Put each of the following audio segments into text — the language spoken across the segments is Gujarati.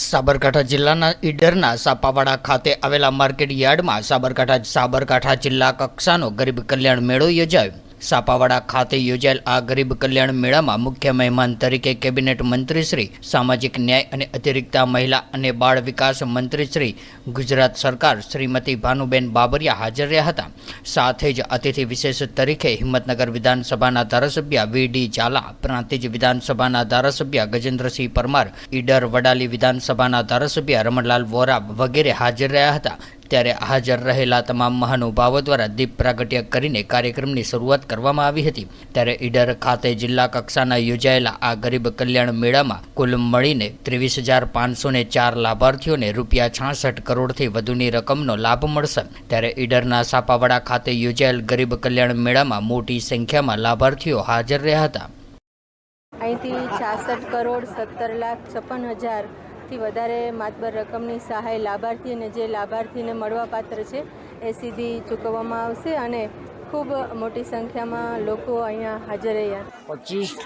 સાબરકાંઠા જિલ્લાના ઈડરના સાપાવાડા ખાતે આવેલા માર્કેટ યાર્ડમાં સાબરકાંઠા સાબરકાંઠા જિલ્લા કક્ષાનો ગરીબ કલ્યાણ મેળો યોજાયો. સાપાવાડા ખાતે યોજાયેલ આ ગરીબ કલ્યાણ મેળામાં મુખ્ય મહેમાન તરીકે કેબિનેટ મંત્રી શ્રી, સામાજિક ન્યાય અને અતિરિક્તા મહિલા અને બાળ વિકાસ મંત્રી શ્રી ગુજરાત સરકાર શ્રીમતી ભાનુબેન બાબરિયા હાજર રહ્યા હતા. સાથે જ અતિથિ વિશેષ તરીકે હિંમતનગર વિધાનસભાના ધારાસભ્ય વી ડી ઝાલા, પ્રાંતિજ વિધાનસભાના ધારાસભ્ય ગજેન્દ્રસિંહ પરમાર, ઈડર વડાલી વિધાનસભાના ધારાસભ્ય રમણલાલ વોરા વગેરે હાજર રહ્યા હતા. ત્યારે હાજર રહેલા તમામ મહાનુભાવો દ્વારા દીપ પ્રાગટ્ય કરીને કાર્યક્રમની શરૂઆત કરવામાં આવી હતી. ત્યારે ઈડર ખાતે જિલ્લા કક્ષાના યોજાયેલા આ ગરીબ કલ્યાણ મેળામાં કુલ મળીને ત્રેવીસ હજાર પાંચસો ને ચાર લાભાર્થીઓને રૂપિયા છાસઠ કરોડથી વધુની રકમનો લાભ મળશે. ત્યારે ઈડરના સાપાવાડા ખાતે યોજાયેલ ગરીબ કલ્યાણ મેળામાં મોટી સંખ્યામાં લાભાર્થીઓ હાજર રહ્યા હતા. અહીંથી છાસઠ કરોડ સત્તર લાખ છપ્પન હજારથી વધારે માતબર રકમની સહાય લાભાર્થી અને જે લાભાર્થીને મળવાપાત્ર છે, એ સીધી ચૂકવવામાં આવશે અને ખૂબ મોટી સંખ્યામાં લોકો અહીંયા હાજર રહ્યા. પચીસ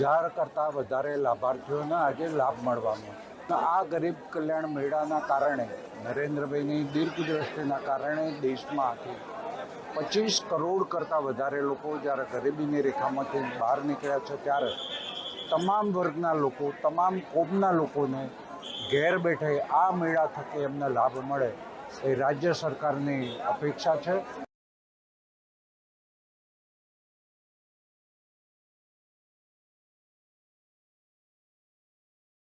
હજાર કરતાં વધારે લાભાર્થીઓને આજે લાભ મળવાનો આ ગરીબ કલ્યાણ મેળાના કારણે, નરેન્દ્રભાઈની દીર્ઘદ્રષ્ટિના કારણે દેશમાંથી પચીસ કરોડ કરતાં વધારે લોકો જ્યારે ગરીબીની રેખામાંથી બહાર નીકળ્યા છે, ત્યારે તમામ વર્ગના લોકો, તમામ કોમના લોકોને ઘેર બેઠે આ મેળા થકી એમને લાભ મળે એ રાજ્ય સરકારની અપેક્ષા છે.